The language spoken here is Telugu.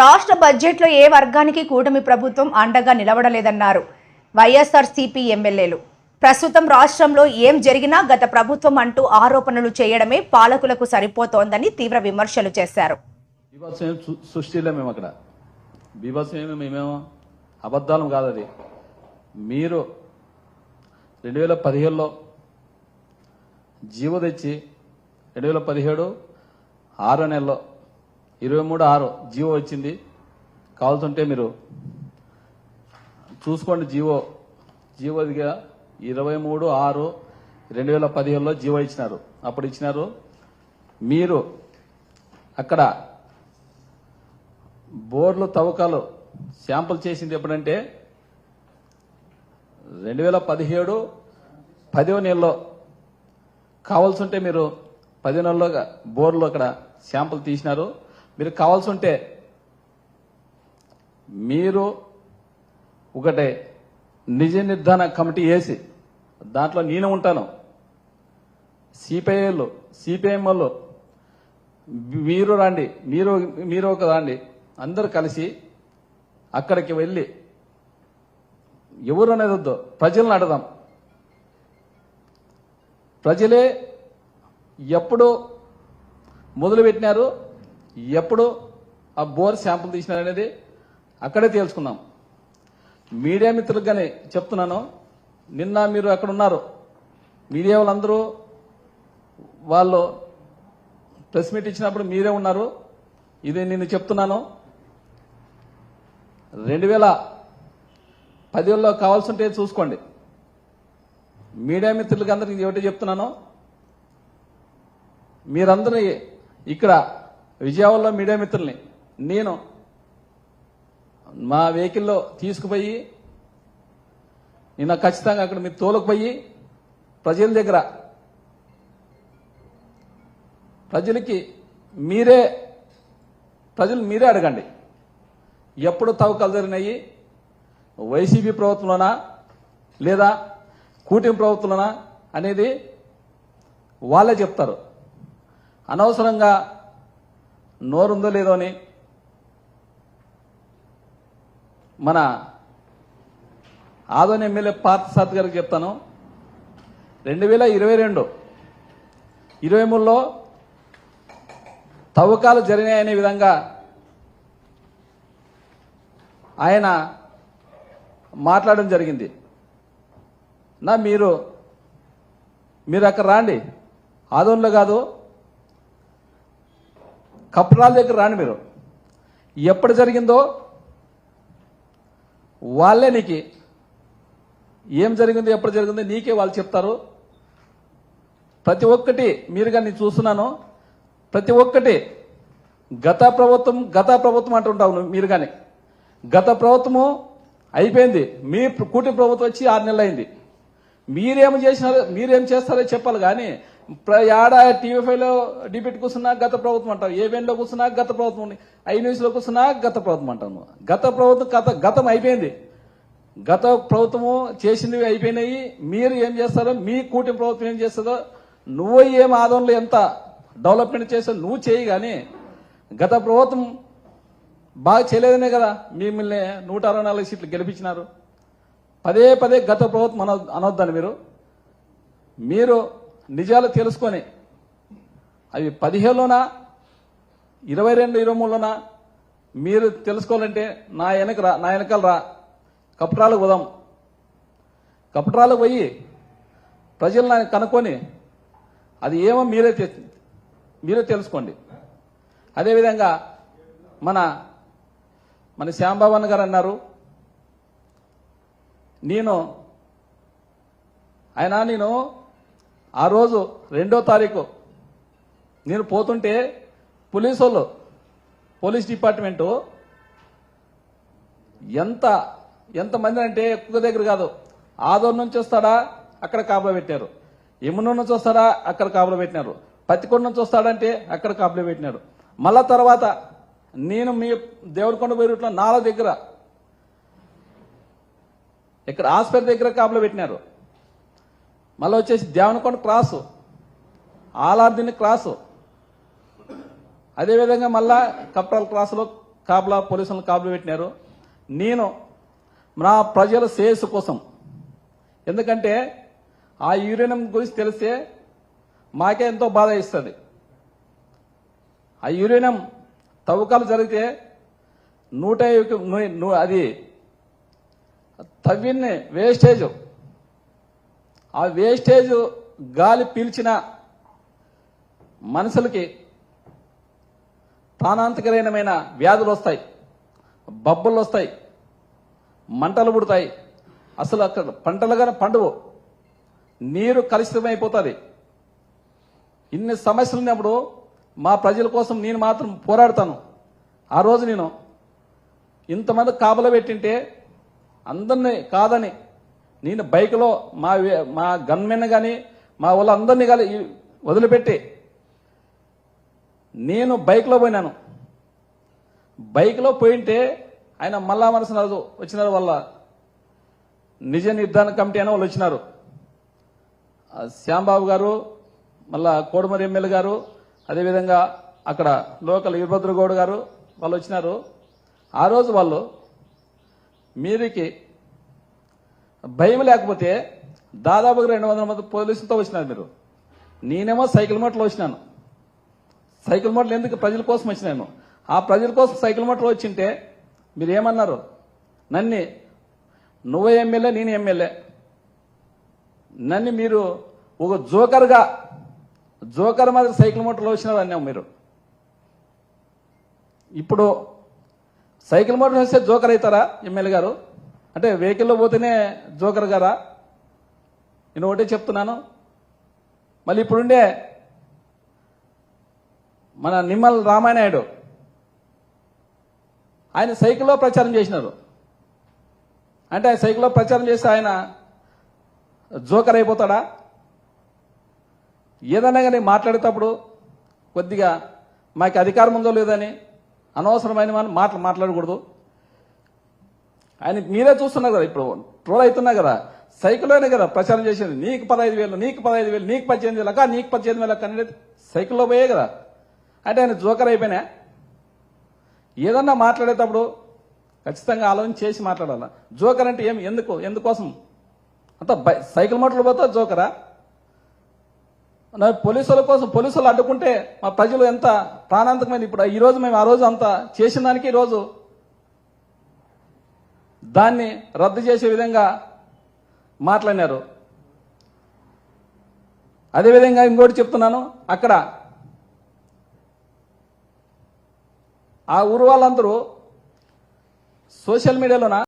రాష్ట్ర బడ్జెట్లో ఏ వర్గానికి కూటమి ప్రభుత్వం అండగా నిలబడలేదన్నారు. వైఎస్ఆర్సీపీ ఎమ్మెల్యేలు. ప్రస్తుతం రాష్ట్రంలో ఏం జరిగినా గత ప్రభుత్వం అంటూ ఆరోపణలు చేయడమే పాలకులకు సరిపోతోందని తీవ్ర విమర్శలు చేశారు. బీభత్సం ఏం మేము అబద్ధాలం కాదు మీరు రెండు వేల పదిహేడులో జీవో తెచ్చి రెండు వేల పదిహేడు ఆరో నెలలో ఇరవై మూడు ఆరు జియో వచ్చింది. కావాల్సింటే మీరు చూసుకోండి జియో. జీవోదిగా ఇరవై మూడు ఆరు రెండు వేల పదిహేడులో జియో ఇచ్చినారు. అప్పుడు ఇచ్చినారు. మీరు అక్కడ బోర్లు తవ్వకాలు శాంపుల్ చేసింది ఎప్పుడంటే రెండు వేల పదిహేడు పదో నెలలో. కావాల్సి ఉంటే మీరు పది నెలలో బోర్లు అక్కడ శాంపుల్ తీసినారు. మీరు కావాల్సి ఉంటే మీరు ఒకటే నిజ నిర్ధారణ కమిటీ వేసి దాంట్లో నేను ఉంటాను. సిపిఐలు సిపిఎం వాళ్ళు మీరు రండి మీరు మీరు ఒక రండి అందరు కలిసి అక్కడికి వెళ్ళి ఎవరు అనేది వద్దు ప్రజలను అడదాం ప్రజలే ఎప్పుడు మొదలుపెట్టినారు? ఎప్పుడు ఆ బోర్ శాంపుల్ తీసినారనేది అక్కడే తేల్చుకున్నాం మీడియా మిత్రులకు కానీ చెప్తున్నాను నిన్న మీరు అక్కడ ఉన్నారు మీడియా వాళ్ళందరూ వాళ్ళు ప్రెస్ మీట్ ఇచ్చినప్పుడు మీరే ఉన్నారు. ఇది నేను చెప్తున్నాను. రెండు వేల పదివేలలో కావాల్సి ఉంటే చూసుకోండి. మీడియా మిత్రులకి అందరికి ఒకటి చెప్తున్నాను. మీరందరూ ఇక్కడ విజయవాడలో మీడియా మిత్రుల్ని నేను మా వెహికల్లో తీసుకుపోయి నిన్న ఖచ్చితంగా అక్కడ మీరు తోలుకుపోయి ప్రజల దగ్గర ప్రజలకి మీరే ప్రజలు మీరే అడగండి. ఎప్పుడు తవ్వకాలు జరిగినాయి? వైసీపీ ప్రభుత్వంలోనా? లేదా కూటమి ప్రభుత్వంలోనా? అనేది వాళ్ళే చెప్తారు. అనవసరంగా నోరుందో లేదో అని మన ఆదోని ఎమ్మెల్యే పార్థసాద్ గారికి చెప్తాను. రెండు వేల ఇరవై రెండు ఇరవై మూడులో తవ్వకాలు జరిగాయనే విధంగా ఆయన మాట్లాడడం జరిగింది. నా మీరు మీరు అక్కడ రాండి. ఆదోన్లో కాదు కప్రాల దగ్గర రాని మీరు. ఎప్పుడు జరిగిందో వాళ్ళే నీకు ఏం జరిగిందో ఎప్పుడు జరిగిందో నీకే వాళ్ళు చెప్తారు. ప్రతి ఒక్కటి మీరుగా నేను చూస్తున్నాను. ప్రతి ఒక్కటి గత ప్రభుత్వం గత ప్రభుత్వం అంటుంటావు నువ్వు మీరు కానీ. గత ప్రభుత్వము అయిపోయింది. మీ కూటమి ప్రభుత్వం వచ్చి ఆరు నెలలు అయింది. మీరేం చేసినారో మీరేం చేస్తారో చెప్పాలి కానీ ప్ర- టీవీఫైలో టీవీ ఫైవ్ డిబేట్ కూర్చున్నా గత ప్రభుత్వం అంటావు ఏబిఎన్లో కూర్చున్నా గత ప్రభుత్వం ఉంది. ఐ న్యూస్లో కూర్చున్నా గత ప్రభుత్వం అంటాను గత ప్రభుత్వం గత గతం అయిపోయింది. గత ప్రభుత్వము చేసినవి అయిపోయినాయి. మీరు ఏం చేస్తారో మీ కూటమి ప్రభుత్వం ఏం చేస్తుందో నువ్వు ఏం ఆదంలో ఎంత డెవలప్మెంట్ చేసా నువ్వు చేయి కానీ గత ప్రభుత్వం బాగా చేయలేదనే కదా మిమ్మల్ని నూట అరవై నాలుగు సీట్లు గెలిపించినారు. పదే పదే గత ప్రభుత్వం అన అనొద్దని మీరు. మీరు నిజాలు తెలుసుకొని. అవి పదిహేనులోనా? ఇరవై రెండు ఇరవై మూడులోనా మీరు తెలుసుకోవాలంటే నా వెనక రా నా వెనకాల రా. కపటాలకు పోదాం. కపటాలకు పోయి ప్రజలను కనుక్కొని అది ఏమో మీరే తె- మీరే తెలుసుకోండి. అదేవిధంగా మన మన శ్యాంబాబన్ గారు అన్నారు నేను ఆయన నేను ఆ రోజు రెండో తారీఖు నేను పోతుంటే పోలీసు వాళ్ళు పోలీస్ డిపార్ట్మెంటు ఎంత ఎంతమంది అంటే ఎక్కువ దగ్గర కాదు. ఆదోర్ నుంచి వస్తాడా అక్కడ కాపలా పెట్టారు యమున నుంచి వస్తాడా అక్కడ కాపలా పెట్టినారు. పత్తికొండ నుంచి వస్తాడంటే అక్కడ కాపలా పెట్టినారు. మళ్ళా తర్వాత నేను మీ దేవుడికొండ బైరుట్లో నాలుగు దగ్గర ఇక్కడ ఆస్పత్రి దగ్గర కాపలా పెట్టినారు. మళ్ళీ వచ్చేసి దేవనకొండ క్రాసు. ఆలార్దిని క్రాసు. అదేవిధంగా మళ్ళా కప్రాల క్రాసులో కాపులా పోలీసులను కాపులు పెట్టినారు. నేను నా ప్రజల శ్రేయస్సు కోసం ఎందుకంటే ఆ యూరేనియం గురించి తెలిస్తే మాకే ఎంతో బాధ ఇస్తుంది ఆ యూరేనియం తవ్వకాలు జరిగితే నూట అది తవ్విన్ని వేస్టేజ్ ఆ వేస్టేజ్ గాలి పీల్చిన మనుషులకి ప్రాణాంతకరమైన వ్యాధులు వస్తాయి. బబ్బులు వస్తాయి. మంటలు పుడతాయి. అసలు అక్కడ పంటలుగానే పండువు. నీరు కలుషితమైపోతుంది. ఇన్ని సమస్యలు ఉన్నప్పుడు మా ప్రజల కోసం నేను మాత్రం పోరాడతాను. ఆ రోజు నేను ఇంతమంది కాపలు పెట్టింటే అందరినీ కాదని నేను బైక్లో మా వే- మా గన్మెన్ కానీ మా వాళ్ళందరినీ కానీ వదిలిపెట్టి నేను బైక్లో పోయినాను. బైక్లో పోయింటే ఆయన మళ్ళా మనసు రోజు వచ్చినారు వాళ్ళ నిజ నిర్ధారణ కమిటీ అని వాళ్ళు వచ్చినారు. శ్యాంబాబు గారు మళ్ళా కోడమరి ఎమ్మెల్యే గారు అదేవిధంగా అక్కడ లోకల్ వీరభద్రగౌడ్ గారు వాళ్ళు వచ్చినారు. ఆ రోజు వాళ్ళు మీరికి భయం లేకపోతే దాదాపుగా రెండు వందల మంది పోలీసులతో వచ్చినారు మీరు. నేనేమో సైకిల్ మోటర్లో వచ్చినాను. సైకిల్ మోటర్లు ఎందుకు? ప్రజల కోసం వచ్చినాను. ఆ ప్రజల కోసం సైకిల్ మోటర్లో వచ్చింటే మీరు ఏమన్నారు? నన్ను నువ్వు ఎమ్మెల్యే నేను ఎమ్మెల్యే. నన్ను మీరు ఒక జోకర్గా జోకర్ మాదిరి సైకిల్ మోటార్లో వచ్చినారు అన్నాం మీరు. ఇప్పుడు సైకిల్ మోటార్ వస్తే జోకర్ అవుతారా ఎమ్మెల్యే గారు? అంటే వెహికల్లో పోతేనే జోకర్ గారా? నేను ఒకటే చెప్తున్నాను. మళ్ళీ ఇప్పుడుండే మన నిమ్మల్ రామానాయుడు ఆయన సైకిల్లో ప్రచారం చేసినారు. అంటే ఆయన సైకిల్లో ప్రచారం చేస్తే ఆయన జోకర్ అయిపోతాడా? ఏదైనా కానీ మాట్లాడేటప్పుడు కొద్దిగా మాకు అధికారం ఉందో లేదని అనవసరమైన మాటలు మాట్లాడకూడదు. ఆయన మీరే చూస్తున్నారు కదా ఇప్పుడు. ట్రోల్ అవుతున్నా కదా. సైకిల్లోనే కదా ప్రచారం చేసింది. నీకు పదహైదు వేలు నీకు పదహైదు వేలు నీకు పద్దెనిమిది వేలు నీకు పద్దెనిమిది వేలు అనేది సైకిల్లో పోయే కదా. అంటే ఆయన జోకర్ అయిపోయినా? ఏదన్నా మాట్లాడేటప్పుడు ఖచ్చితంగా ఆలోచన చేసి మాట్లాడాల? జోకర్ అంటే ఏం ఎందుకు? ఎందుకోసం? అంత బై- సైకిల్ మోటార్లు పోతా జోకరా? నా పోలీసుల కోసం పోలీసులు అడ్డుకుంటే మా ప్రజలు ఎంత ప్రాణాంతకమైన ఇప్పుడు ఈ రోజు మేము ఆ రోజు అంత చేసిన దానికి ఈ రోజు దాన్ని రద్దు చేసే విధంగా మాట్లాడినారు. అదేవిధంగా ఇంకోటి చెప్తున్నాను. అక్కడ ఆ ఊరు వాళ్ళందరూ సోషల్ మీడియాలోన?